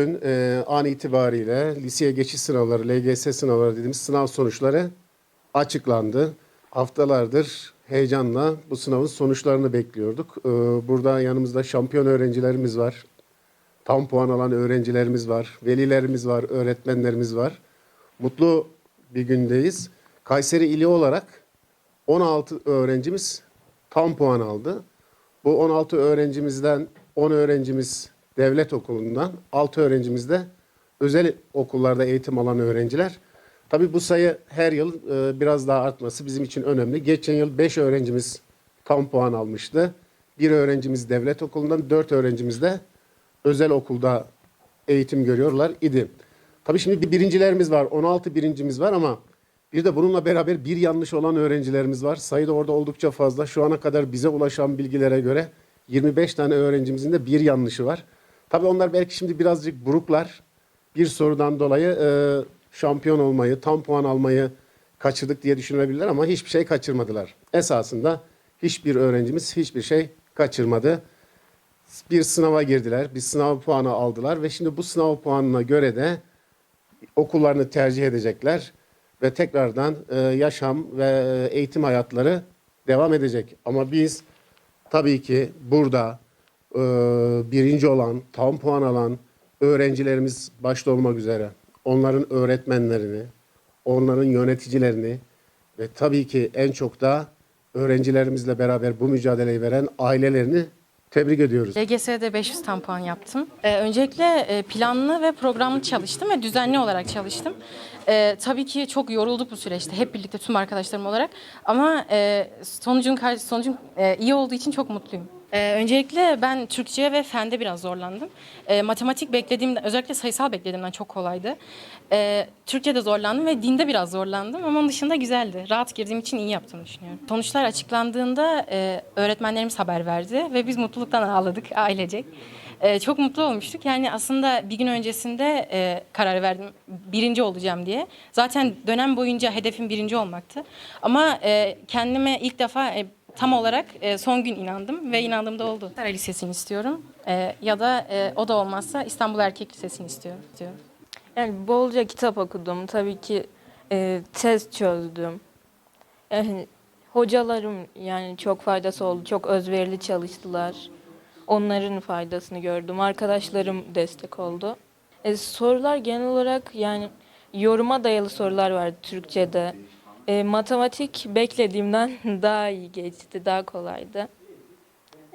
Bugün e, an itibariyle liseye geçiş sınavları, LGS sınavları dediğimiz sınav sonuçları açıklandı. Haftalardır heyecanla bu sınavın sonuçlarını bekliyorduk. E, burada yanımızda şampiyon öğrencilerimiz var. Tam puan alan öğrencilerimiz var. Velilerimiz var, öğretmenlerimiz var. Mutlu bir gündeyiz. Kayseri ili olarak 16 öğrencimiz tam puan aldı. Bu 16 öğrencimizden 10 öğrencimiz devlet okulundan, 6 öğrencimiz de özel okullarda eğitim alan öğrenciler. Tabii bu sayı her yıl e, biraz daha artması bizim için önemli. Geçen yıl 5 öğrencimiz tam puan almıştı. Bir öğrencimiz devlet okulundan, 4 öğrencimiz de özel okulda eğitim görüyorlar idi. Tabii şimdi bir birincilerimiz var, 16 birincimiz var ama bir de bununla beraber bir yanlış olan öğrencilerimiz var. Sayı da orada oldukça fazla. Şu ana kadar bize ulaşan bilgilere göre 25 tane öğrencimizin de bir yanlışı var. Tabii onlar belki şimdi birazcık buruklar. Bir sorudan dolayı e, şampiyon olmayı, tam puan almayı kaçırdık diye düşünebilirler ama hiçbir şey kaçırmadılar. Esasında hiçbir öğrencimiz hiçbir şey kaçırmadı. Bir sınava girdiler, bir sınav puanı aldılar ve şimdi bu sınav puanına göre de okullarını tercih edecekler ve tekrardan e, yaşam ve e, eğitim hayatları devam edecek. Ama biz tabii ki burada birinci olan, tam puan alan öğrencilerimiz başta olmak üzere onların öğretmenlerini, onların yöneticilerini ve tabii ki en çok da öğrencilerimizle beraber bu mücadeleyi veren ailelerini tebrik ediyoruz. LGS'de 500 tam puan yaptım. Ee, öncelikle e, planlı ve programlı çalıştım ve düzenli olarak çalıştım. Ee, tabii ki çok yorulduk bu süreçte hep birlikte tüm arkadaşlarım olarak ama e, sonucun sonucun e, iyi olduğu için çok mutluyum. Ee, öncelikle ben Türkçe ve fende biraz zorlandım. Ee, matematik beklediğimden, özellikle sayısal beklediğimden çok kolaydı. Ee, Türkçe'de zorlandım ve dinde biraz zorlandım ama onun dışında güzeldi. Rahat girdiğim için iyi yaptığımı düşünüyorum. Sonuçlar açıklandığında e, öğretmenlerimiz haber verdi ve biz mutluluktan ağladık ailecek. Ee, çok mutlu olmuştuk. Yani aslında bir gün öncesinde e, karar verdim birinci olacağım diye. Zaten dönem boyunca hedefim birinci olmaktı. Ama e, kendime ilk defa e, tam olarak e, son gün inandım ve inandığımda oldu. Saray Lisesi'ni istiyorum E, ya da e, o da olmazsa İstanbul Erkek Lisesi'ni istiyorum. istiyorum. Yani bolca kitap okudum. Tabii ki e, test çözdüm. Yani hocalarım yani çok faydası oldu. Çok özverili çalıştılar. Onların faydasını gördüm. Arkadaşlarım destek oldu. E, sorular genel olarak yani yoruma dayalı sorular vardı Türkçe'de. E, matematik beklediğimden daha iyi geçti, daha kolaydı.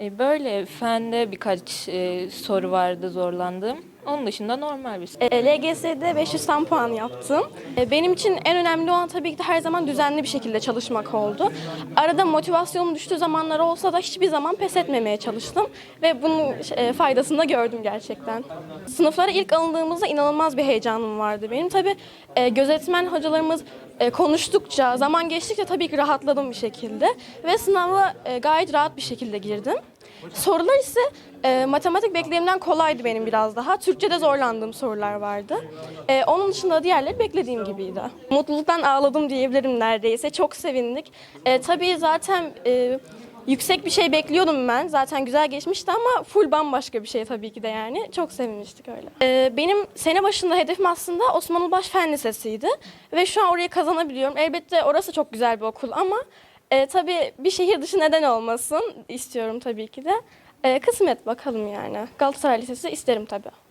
E, böyle fende birkaç e, soru vardı zorlandığım. Onun dışında normal bir E, LGS'de 500 tam puan yaptım. E, Benim için en önemli olan tabii ki de her zaman düzenli bir şekilde çalışmak oldu. Arada motivasyonum düştüğü zamanlar olsa da hiçbir zaman pes etmemeye çalıştım. Ve bunun e, faydasını da gördüm gerçekten. Sınıflara ilk alındığımızda inanılmaz bir heyecanım vardı benim. Tabii gözetmen hocalarımız konuştukça, zaman geçtikçe tabii ki rahatladım bir şekilde. Ve sınava gayet rahat bir şekilde girdim. Sorular ise e, matematik beklediğimden kolaydı benim biraz daha. Türkçe'de zorlandığım sorular vardı. E, onun dışında diğerleri beklediğim gibiydi. Mutluluktan ağladım diyebilirim neredeyse. Çok sevindik. E, tabii zaten e, yüksek bir şey bekliyordum ben. Zaten güzel geçmişti ama full bambaşka bir şey tabii ki de yani. Çok sevinmiştik öyle. E, benim sene başında hedefim aslında Osman Baş Fen Lisesi'ydi. Ve şu an orayı kazanabiliyorum. Elbette orası çok güzel bir okul ama e, tabii bir şehir dışı neden olmasın istiyorum tabii ki de. E, kısmet bakalım yani. Galatasaray Lisesi isterim tabii.